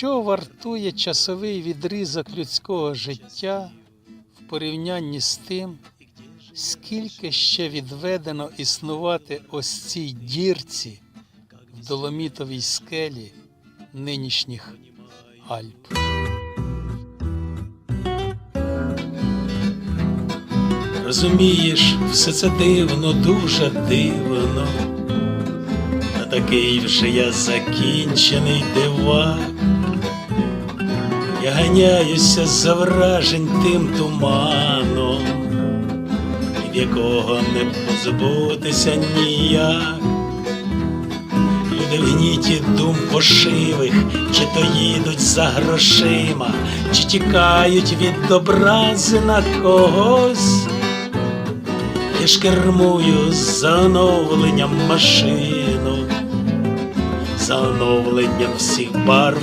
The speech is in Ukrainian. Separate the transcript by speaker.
Speaker 1: Що вартує часовий відрізок людського життя в порівнянні з тим, скільки ще відведено існувати ось цій дірці в доломітовій скелі нинішніх Альп? Розумієш, все це дивно, дуже дивно. Та такий вже я закінчений дивак. Ганяюся за вражень тим туманом, від якого не позбутися ніяк. Люди в гніті дум пошивих, чи то їдуть за грошима, чи тікають від образи на когось. Я ж кермую за оновленням машину, за оновленням всіх бар